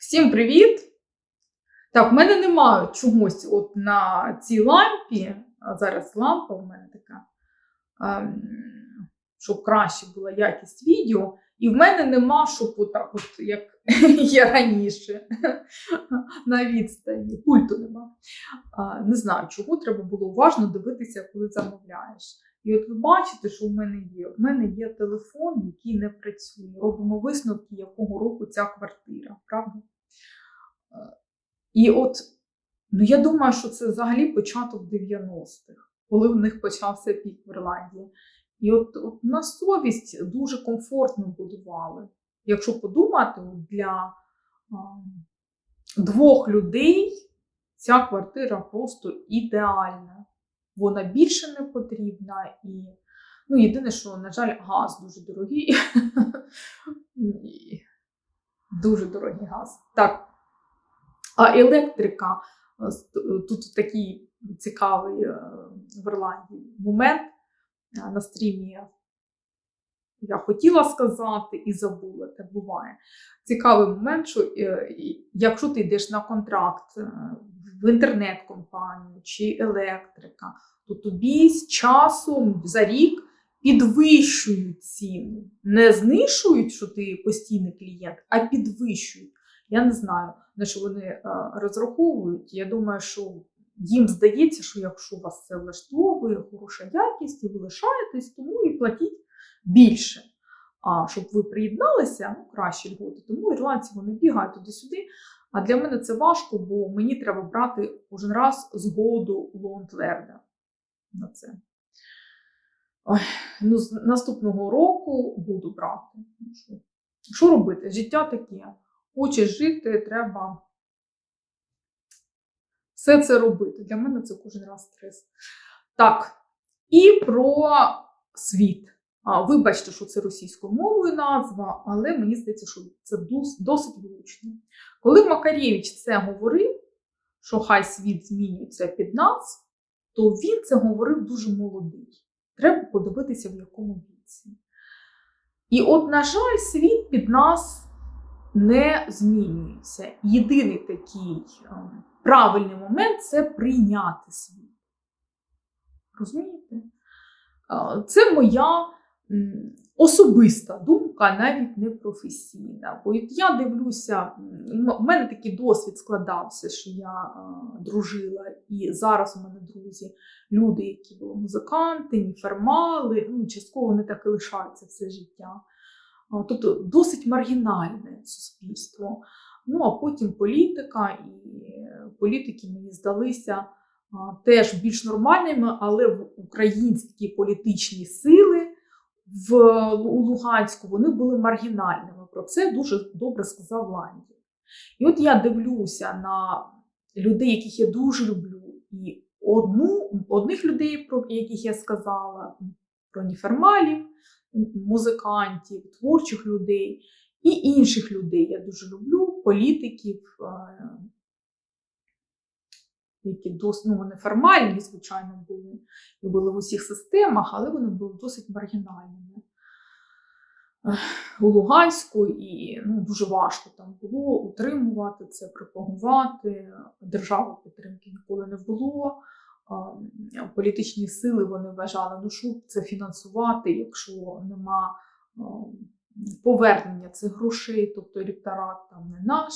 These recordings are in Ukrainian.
Всім привіт! Так, в мене немає чогось от на цій лампі. А зараз лампа у мене така, ем, щоб краще була якість відео. І в мене нема, щоб отак, от, як я раніше, на відстані. Пульту нема. Не знаю, чого треба було уважно дивитися, коли замовляєш. І от ви бачите, що в мене є. У мене є телефон, який не працює. Робимо висновки, якого року ця квартира, правда? Е, І от, ну я думаю, що це взагалі початок 90-х, коли в них почався пік в Ірландії. І от, от на совість дуже комфортно будували. Якщо подумати, для а, двох людей ця квартира просто ідеальна. Вона більше не потрібна і ну, єдине, що, на жаль, газ дуже дорогий. Дуже дорогий газ. Так. А електрика е, тут такий цікавий е, в Ірландії момент е, на стрімі. Я хотіла сказати і забула, так буває. Цікавий момент, що е, якщо ти йдеш на контракт е, в інтернет-компанію чи електрика, то тобі з часом за рік підвищують ціну. Не знижують, що ти постійний клієнт, а підвищують. Я не знаю, на що вони е, розраховують. Я думаю, що їм здається, що якщо вас це влаштовує, хороша якість, і ви лишаєтесь, тому і платіть більше. А щоб ви приєдналися, ну краще льготи. Тому ірландці вони бігають туди-сюди. А для мене це важко, бо мені треба брати кожен раз згоду лоунтлерда на це. Ой, ну, з наступного року буду брати. Ну? Що робити? Життя таке. Хочеш жити, треба все це робити. Для мене це кожен раз стрес. Так, і про світ. Вибачте, що це російською мовою назва, але мені здається, що це досить влучно. Коли Макарєвич це говорив, що хай світ змінюється під нас, то він це говорив дуже молодий. Треба подивитися, в якому віці. І от, на жаль, світ під нас не змінюється. Єдиний такий е, правильний момент це прийняти світ. Розумієте? Е, Це моя особиста думка, навіть не професійна. Бо я дивлюся, в мене такий досвід складався, що я е, дружила, і зараз у мене друзі, люди, які були музиканти, неформали, ну, частково вони так і лишаються все життя. А, Тобто досить маргінальне суспільство. Ну а потім політика, і політики мені здалися а, теж більш нормальними, але в українські політичні сили в у Луганську вони були маргінальними. Про це дуже добре сказав Ландів. І от я дивлюся на людей, яких я дуже люблю, і одну, одних людей, про яких я сказала, про неформалів, музикантів, творчих людей і інших людей. Я дуже люблю політиків, е, які дос, ну, вони формальні, звичайно, були і були в усіх системах, але вони були досить маргінальними. У Луганську і ну, дуже важко там було утримувати це, пропагувати. Держави підтримки ніколи не було. Політичні сили вони вважали, ну що це фінансувати, якщо нема повернення цих грошей, тобто електорат там не наш.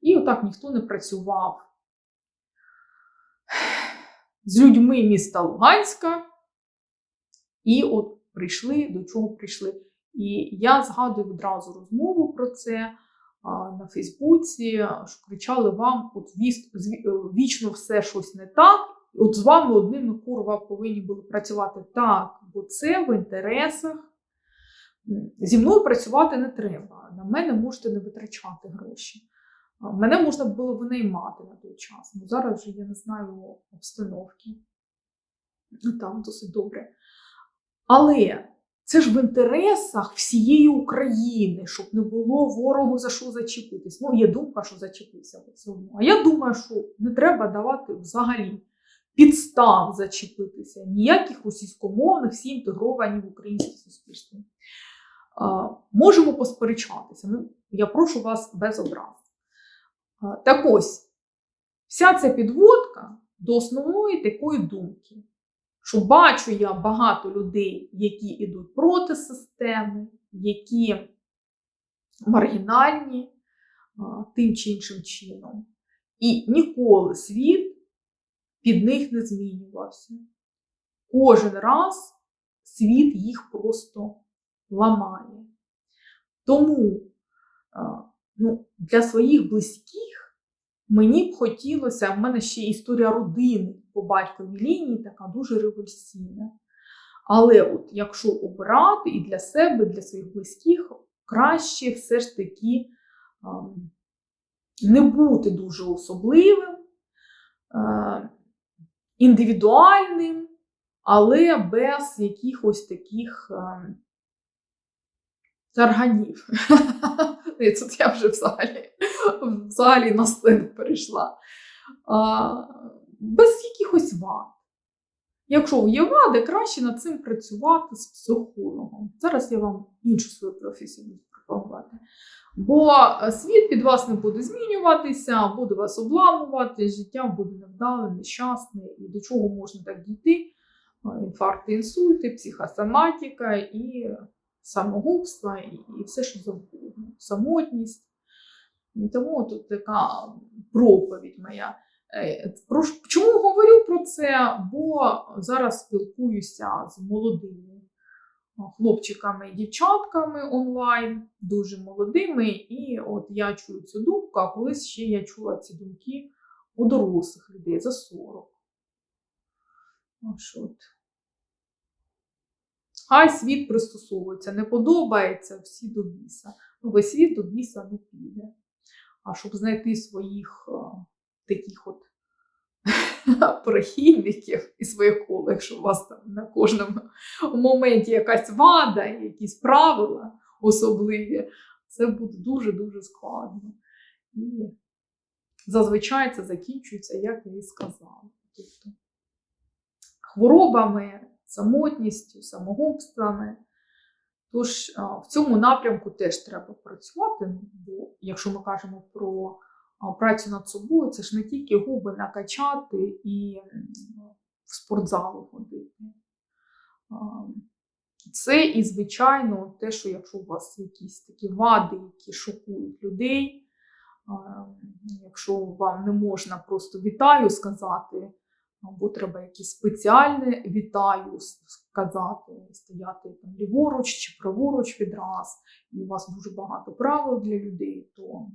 І отак ніхто не працював з людьми міста Луганська. І от прийшли, до чого прийшли. І я згадую відразу розмову про це а, на Фейсбуці, що кричали вам: от віс- зві- е, вічно все щось не так. От з вами одними курва повинні були працювати так, бо це в інтересах. Зі мною працювати не треба. На мене можете не витрачати гроші. Мене можна було винаймати на той час. Ну зараз вже я не знаю обстановки. Ну, Там досить добре. Але це ж в інтересах всієї України, щоб не було ворогу за що зачепитись. Ну, є думка, що зачепився все одно. А я думаю, що не треба давати взагалі підстав зачепитися, ніяких російськомовних, всі інтегровані в українське суспільство. Можемо посперечатися. Ну, я прошу вас без образ. Так ось, вся ця підводка до основної такої думки, що бачу я багато людей, які йдуть проти системи, які маргінальні тим чи іншим чином. І ніколи світ під них не змінювався. Кожен раз світ їх просто ламає. Тому ну, для своїх близьких мені б хотілося, в мене ще історія родини по батьковій лінії така дуже революційна. Але от якщо обирати і для себе, і для своїх близьких, краще все ж таки не бути дуже особливим, е, індивідуальним, але без якихось таких ем, тарганів. І тут я вже взагалі, взагалі на сцену перейшла. А, без якихось вад. Якщо є вади, краще над цим працювати з психологом. Зараз я вам іншу свою професію буду пропагувати. Бо світ під вас не буде змінюватися, буде вас обламувати, життя буде невдале, нещасне, і до чого можна так дійти? Інфаркти, інсульти, психосоматика і самогубство, і, все, що завгодно, самотність. Тому тут така проповідь моя. Е, чому говорю про це? Бо зараз спілкуюся з молодими хлопчиками і дівчатками онлайн, дуже молодими, і от я чую цю думку, а колись ще я чула ці думки у дорослих людей за 40. Ось от. Хай світ пристосовується, не подобається всі до біса. Ну, весь світ до біса не піде. А щоб знайти своїх а, таких от прихильників і своїх колег, якщо у вас там на кожному моменті якась вада, якісь правила особливі, це буде дуже-дуже складно. І зазвичай це закінчується, як я і сказала. Тобто хворобами, самотністю, самогубствами. Тож в цьому напрямку теж треба працювати, бо якщо ми кажемо про працю над собою, це ж не тільки губи накачати і в спортзал ходити. Це і, звичайно, те, що якщо у вас якісь такі вади, які шокують людей, якщо вам не можна просто вітаю сказати, або треба якесь спеціальне вітаю сказати, стояти там ліворуч чи праворуч відраз, і у вас дуже багато правил для людей, то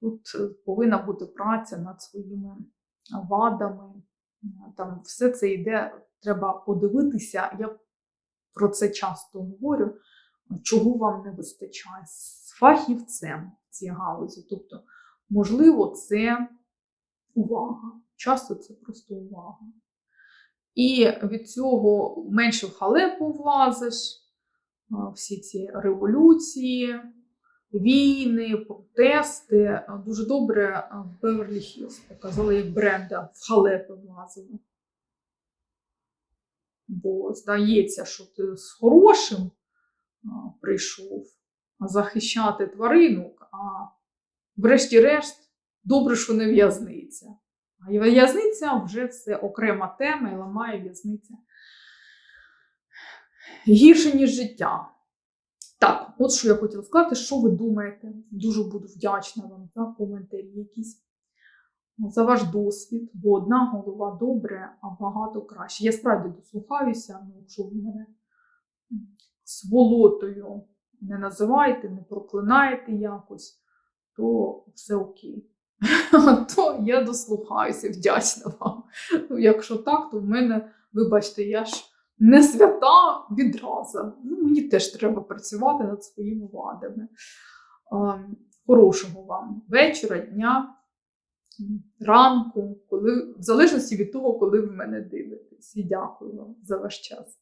тут е, повинна бути праця над своїми вадами. Там все це йде, треба подивитися. Я про це часто говорю, чого вам не вистачає з фахівцем в галузі. Тобто, можливо, це увага. Часто це просто увага. І від цього менше в халепу влазиш, всі ці революції, війни, протести. Дуже добре в Беверлі Хіллз показали, як бренда в халепи влазили. Бо здається, що ти з хорошим прийшов захищати тваринок, а врешті-решт добре, що не в'язниця. В'язниця вже це окрема тема і ламає в'язниця гірше, ніж життя. Так, от що я хотіла сказати, що ви думаєте? Дуже буду вдячна вам за коментарі якісь. За ваш досвід, бо одна голова добре, а багато краще. Я справді дослухаюся, ну, якщо ви мене сволотою не називаєте, не проклинаєте якось, то все окей. То я дослухаюся, вдячна вам. Ну, якщо так, то в мене, вибачте, я ж не свята відразу. Ну, мені теж треба працювати над своїми вадами. Хорошого вам вечора, дня, ранку, коли, в залежності від того, коли ви мене дивитесь. І дякую вам за ваш час.